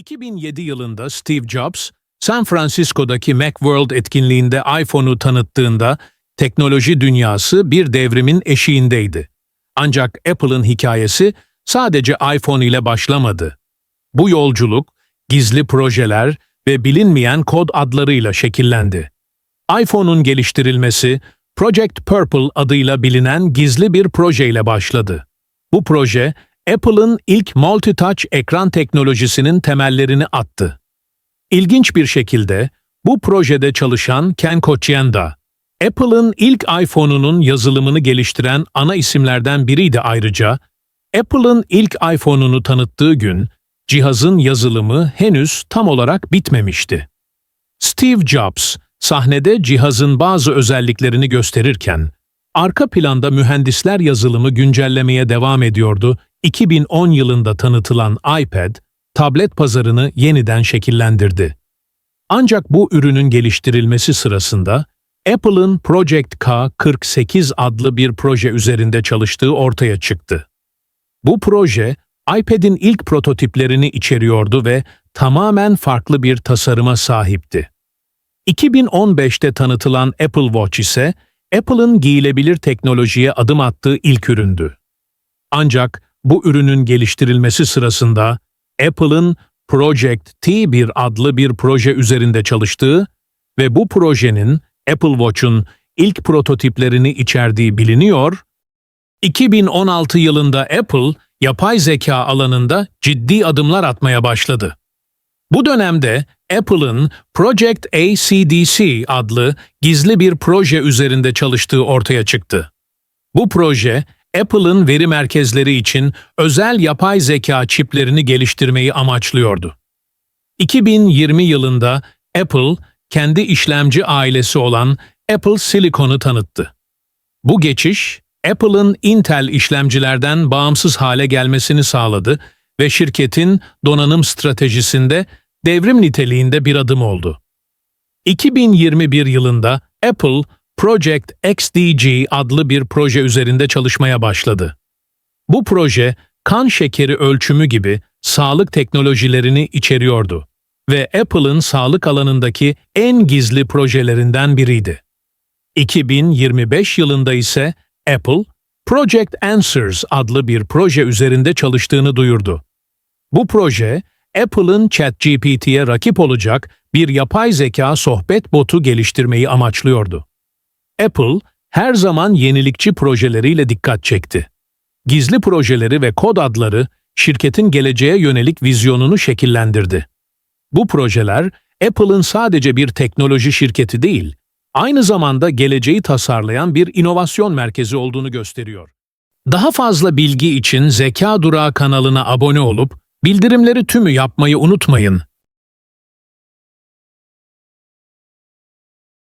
2007 yılında Steve Jobs, San Francisco'daki Macworld etkinliğinde iPhone'u tanıttığında teknoloji dünyası bir devrimin eşiğindeydi. Ancak Apple'ın hikayesi sadece iPhone ile başlamadı. Bu yolculuk, gizli projeler ve bilinmeyen kod adlarıyla şekillendi. iPhone'un geliştirilmesi, Project Purple adıyla bilinen gizli bir projeyle başladı. Bu proje, Apple'ın ilk multi-touch ekran teknolojisinin temellerini attı. İlginç bir şekilde, bu projede çalışan Ken Kochienda, Apple'ın ilk iPhone'unun yazılımını geliştiren ana isimlerden biriydi ayrıca, Apple'ın ilk iPhone'unu tanıttığı gün, cihazın yazılımı henüz tam olarak bitmemişti. Steve Jobs, sahnede cihazın bazı özelliklerini gösterirken, arka planda mühendisler yazılımı güncellemeye devam ediyordu. 2010 yılında tanıtılan iPad, tablet pazarını yeniden şekillendirdi. Ancak bu ürünün geliştirilmesi sırasında, Apple'ın Project K48 adlı bir proje üzerinde çalıştığı ortaya çıktı. Bu proje, iPad'in ilk prototiplerini içeriyordu ve tamamen farklı bir tasarıma sahipti. 2015'te tanıtılan Apple Watch ise Apple'ın giyilebilir teknolojiye adım attığı ilk üründü. Ancak bu ürünün geliştirilmesi sırasında Apple'ın Project T1 adlı bir proje üzerinde çalıştığı ve bu projenin Apple Watch'un ilk prototiplerini içerdiği biliniyor, 2016 yılında Apple, yapay zeka alanında ciddi adımlar atmaya başladı. Bu dönemde Apple'ın Project ACDC adlı gizli bir proje üzerinde çalıştığı ortaya çıktı. Bu proje, Apple'ın veri merkezleri için özel yapay zeka çiplerini geliştirmeyi amaçlıyordu. 2020 yılında Apple, kendi işlemci ailesi olan Apple Silicon'u tanıttı. Bu geçiş, Apple'ın Intel işlemcilerden bağımsız hale gelmesini sağladı ve şirketin donanım stratejisinde devrim niteliğinde bir adım oldu. 2021 yılında Apple, Project XDG adlı bir proje üzerinde çalışmaya başladı. Bu proje, kan şekeri ölçümü gibi sağlık teknolojilerini içeriyordu ve Apple'ın sağlık alanındaki en gizli projelerinden biriydi. 2025 yılında ise Apple, Project Answers adlı bir proje üzerinde çalıştığını duyurdu. Bu proje, Apple'ın ChatGPT'ye rakip olacak bir yapay zeka sohbet botu geliştirmeyi amaçlıyordu. Apple, her zaman yenilikçi projeleriyle dikkat çekti. Gizli projeleri ve kod adları şirketin geleceğe yönelik vizyonunu şekillendirdi. Bu projeler, Apple'ın sadece bir teknoloji şirketi değil, aynı zamanda geleceği tasarlayan bir inovasyon merkezi olduğunu gösteriyor. Daha fazla bilgi için Zeka Durağı kanalına abone olup, bildirimleri tümü yapmayı unutmayın.